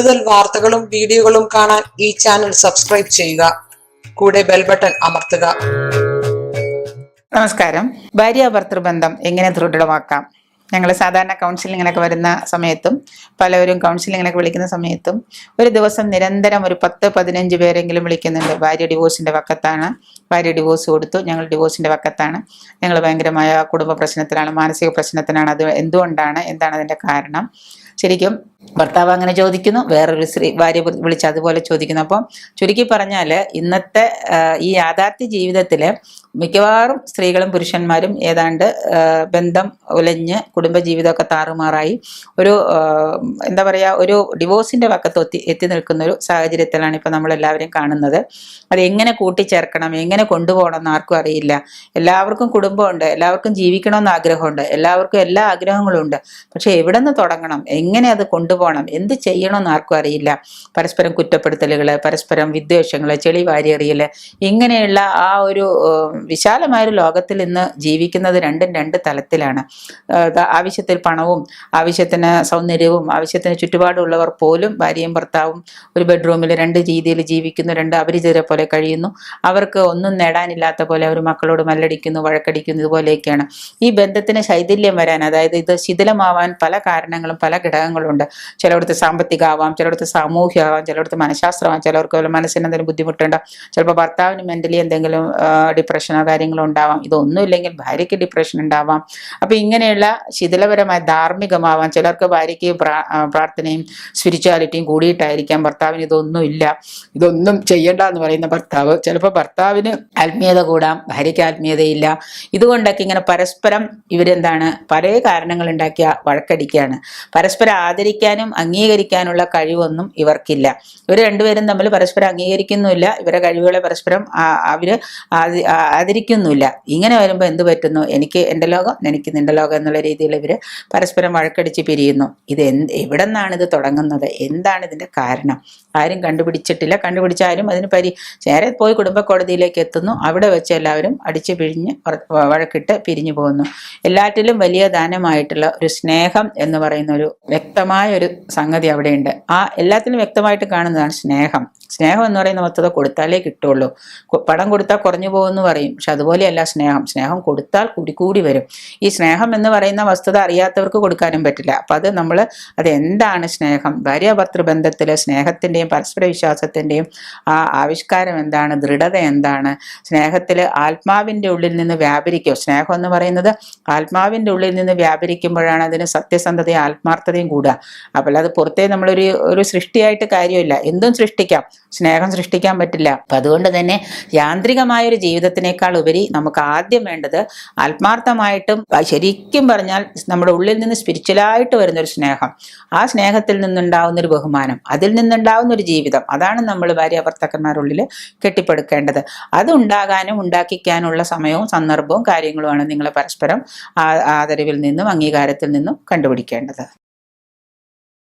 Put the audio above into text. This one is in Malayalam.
കൂടുതൽ വാർത്തകളും വീഡിയോകളും കാണാൻ ഈ ചാനൽ സബ്സ്ക്രൈബ് ചെയ്യുക. കൂടെ ബെൽ ബട്ടൺ അമർത്തുക. നമസ്കാരം. ഭാര്യ ഭർത്തൃബന്ധം എങ്ങനെ ദൃഢമാക്കാം? ഞങ്ങൾ സാധാരണ കൗൺസിലിങ്ങിനൊക്കെ വരുന്ന സമയത്തും പലവരും കൗൺസിലിങ്ങിനൊക്കെ വിളിക്കുന്ന സമയത്തും ഒരു ദിവസം നിരന്തരം ഒരു പത്ത് പതിനഞ്ച് പേരെങ്കിലും വിളിക്കുന്നുണ്ട്. ഭാര്യ ഡിവോഴ്സിന്റെ വക്കത്താണ്. ഭാര്യ ഡിവോഴ്സ് കൊടുത്തു. ഞങ്ങൾ ഡിവോഴ്സിന്റെ വക്കത്താണ്. ഞങ്ങൾ ഭയങ്കരമായ കുടുംബ പ്രശ്നത്തിലാണ് മാനസിക പ്രശ്നത്തിനാണ് അത് എന്തുകൊണ്ടാണ്? എന്താണ് അതിന്റെ കാരണം? ശരിക്കും ഭർത്താവ് അങ്ങനെ ചോദിക്കുന്നു. വേറൊരു സ്ത്രീ ഭാര്യ വിളിച്ച് അതുപോലെ ചോദിക്കുന്നു. അപ്പം ചുരുക്കി പറഞ്ഞാൽ ഇന്നത്തെ ഈ യാഥാർത്ഥ്യ ജീവിതത്തിൽ മിക്കവാറും സ്ത്രീകളും പുരുഷന്മാരും ഏതാണ്ട് ബന്ധം ഉലഞ്ഞ് കുടുംബജീവിതമൊക്കെ താറുമാറായി. ഒരു എന്താ പറയുക ഒരു ഡിവോഴ്സിന്റെ പക്കത്ത് എത്തി എത്തി നിൽക്കുന്ന ഒരു സാഹചര്യത്തിലാണ് ഇപ്പം നമ്മളെല്ലാവരും കാണുന്നത്. അത് എങ്ങനെ കൂട്ടിച്ചേർക്കണം എങ്ങനെ കൊണ്ടുപോകണം എന്നാർക്കും അറിയില്ല. എല്ലാവർക്കും കുടുംബമുണ്ട് എല്ലാവർക്കും ജീവിക്കണമെന്ന് ആഗ്രഹമുണ്ട് എല്ലാവർക്കും എല്ലാ ആഗ്രഹങ്ങളും ഉണ്ട് പക്ഷെ എവിടെ നിന്ന് തുടങ്ങണം? എങ്ങനെ അത് കൊണ്ടുപോകണം. എന്ത് ചെയ്യണമെന്ന് ആർക്കും അറിയില്ല. പരസ്പരം കുറ്റപ്പെടുത്തലുകൾ പരസ്പരം വിദ്വേഷങ്ങൾ ചെളി വാരിയെറിയൽ ഇങ്ങനെയുള്ള ആ ഒരു വിശാലമായ വിശാലമായൊരു ലോകത്തിൽ ഇന്ന് ജീവിക്കുന്നത് രണ്ടും രണ്ട് തലത്തിലാണ്. ആവശ്യത്തിൽ പണവും ആവശ്യത്തിന് സൗന്ദര്യവും ആവശ്യത്തിന് ചുറ്റുപാടുള്ളവർ പോലും ഭാര്യയും ഭർത്താവും ഒരു ബെഡ്റൂമിൽ രണ്ട് രീതിയിൽ ജീവിക്കുന്നു രണ്ട് അപരിചിതരെ പോലെ കഴിയുന്നു. അവർക്ക് ഒന്നും നേടാനില്ലാത്ത പോലെ അവർ മക്കളോട് മല്ലടിക്കുന്നു വഴക്കടിക്കുന്നു ഇതുപോലെയൊക്കെയാണ്. ഈ ബന്ധത്തിന് ശൈഥില്യം വരാൻ അതായത് ഇത് ശിഥിലമാവാൻ പല കാരണങ്ങളും പല ഘടകങ്ങളുണ്ട്. ചിലയിടത്ത് സാമ്പത്തികമാവാം ചിലയിടത്ത് സാമൂഹ്യമാവാം ചിലയിടത്ത് മനഃശാസ്ത്രമാവാം ചിലർക്ക് വല്ല മനസ്സിന് എന്തെങ്കിലും ബുദ്ധിമുട്ടുണ്ടാവും ചിലപ്പോൾ ഭർത്താവിന് മെന്റലി എന്തെങ്കിലും ഡിപ്രഷനോ കാര്യങ്ങളോ ഉണ്ടാവാം. ഇതൊന്നും ഇല്ലെങ്കിൽ ഭാര്യയ്ക്ക് ഡിപ്രഷൻ ഉണ്ടാവാം. അപ്പോൾ ഇങ്ങനെയുള്ള ശിഥിലപരമായ ധാർമ്മികമാവാം. ചിലർക്ക് ഭാര്യയ്ക്ക് പ്രാർത്ഥനയും സ്പിരിച്വാലിറ്റിയും കൂടിയിട്ടായിരിക്കാം. ഭർത്താവിന് ഇതൊന്നും ഇല്ല. ഇതൊന്നും ചെയ്യണ്ട എന്ന് പറയുന്ന ഭർത്താവ് ചിലപ്പോൾ ഭർത്താവിന് ആത്മീയത കൂടാം ഭാര്യയ്ക്ക് ആത്മീയതയില്ല ഇതുകൊണ്ടൊക്കെ ഇങ്ങനെ പരസ്പരം ഇവരെന്താണ് പല കാരണങ്ങൾ ഉണ്ടാക്കിയ വഴക്കടിക്കുകയാണ്. പരസ്പരം ആദരിക്കാനും അംഗീകരിക്കാനുള്ള കഴിവൊന്നും ഇവർക്കില്ല. ഇവർ രണ്ടുപേരും തമ്മിൽ പരസ്പരം അംഗീകരിക്കുന്നുമില്ല. ഇവരെ കഴിവുകളെ പരസ്പരം അവർ ആദരിക്കുന്നുമില്ല. ഇങ്ങനെ വരുമ്പോൾ എന്ത് പറ്റുന്നു? എനിക്ക് എന്റെ ലോകം എനിക്ക് നിന്റെ ലോകം എന്നുള്ള രീതിയിൽ ഇവർ പരസ്പരം വഴക്കടിച്ച് പിരിയുന്നു. ഇത് എന്ത് എവിടെ നിന്നാണ് ഇത് തുടങ്ങുന്നത്? എന്താണ് ഇതിന്റെ കാരണം? ആരും കണ്ടുപിടിച്ചിട്ടില്ല. കണ്ടുപിടിച്ചാലും അതിന് പരി നേരെ പോയി കുടുംബ കോടതിയിലേക്ക് എത്തുന്നു. അവിടെ വെച്ച് എല്ലാവരും അടിച്ചു പിഴിഞ്ഞ് വഴക്കിട്ട് പിരിഞ്ഞു പോകുന്നു. എല്ലാറ്റിലും വലിയ ദാനമായിട്ടുള്ള ഒരു സ്നേഹം എന്ന് പറയുന്ന ഒരു വ്യക്തമായ ഒരു സംഗതി അവിടെയുണ്ട്. ആ എല്ലാത്തിനും വ്യക്തമായിട്ട് കാണുന്നതാണ് സ്നേഹം. സ്നേഹം എന്ന് പറയുന്ന വസ്തുത കൊടുത്താലേ കിട്ടുള്ളൂ. പണം കൊടുത്താൽ കുറഞ്ഞു പോകുമെന്ന് പറയും. പക്ഷെ അതുപോലെയല്ല സ്നേഹം. സ്നേഹം കൊടുത്താൽ കൂടി കൂടി വരും. ഈ സ്നേഹം എന്ന് പറയുന്ന വസ്തുത അറിയാത്തവർക്ക് കൊടുക്കാനും പറ്റില്ല. അപ്പം അത് നമ്മൾ അത് എന്താണ് സ്നേഹം? ഭാര്യ സ്നേഹത്തിന്റെയും പരസ്പര വിശ്വാസത്തിന്റെയും ആ ആവിഷ്കാരം എന്താണ്? ദൃഢത എന്താണ്? സ്നേഹത്തിൽ ആത്മാവിന്റെ ഉള്ളിൽ നിന്ന് വ്യാപരിക്കും? സ്നേഹം എന്ന് പറയുന്നത് ആത്മാവിന്റെ ഉള്ളിൽ നിന്ന് വ്യാപരിക്കുമ്പോഴാണ് അതിന് സത്യസന്ധതയും ആത്മാർത്ഥതയും കൂടുക. അപ്പോൾ അത് പുറത്തേ നമ്മളൊരു ഒരു സൃഷ്ടിയായിട്ട് കാര്യമില്ല. എന്തും സൃഷ്ടിക്കാം. സ്നേഹം സൃഷ്ടിക്കാൻ പറ്റില്ല. അപ്പൊ അതുകൊണ്ട് തന്നെ യാന്ത്രികമായ ഒരു ജീവിതത്തിനേക്കാൾ ഉപരി നമുക്ക് ആദ്യം വേണ്ടത് ആത്മാർത്ഥമായിട്ടും ശരിക്കും പറഞ്ഞാൽ നമ്മുടെ ഉള്ളിൽ നിന്ന് സ്പിരിച്വലായിട്ട് വരുന്നൊരു സ്നേഹം. ആ സ്നേഹത്തിൽ നിന്നുണ്ടാവുന്ന ഒരു ബഹുമാനം അതിൽ നിന്നുണ്ടാവുന്ന ഒരു ജീവിതം. അതാണ് നമ്മൾ ഭാര്യ ഭർത്താക്കന്മാരുള്ളിൽ കെട്ടിപ്പടുക്കേണ്ടത്. അത് ഉണ്ടാകാനും ഉണ്ടാക്കിക്കാനുള്ള സമയവും സന്ദർഭവും കാര്യങ്ങളുമാണ് നിങ്ങൾ പരസ്പരം ആദരവിൽ നിന്നും അംഗീകാരത്തിൽ നിന്നും കണ്ടുപിടിക്കേണ്ടത്.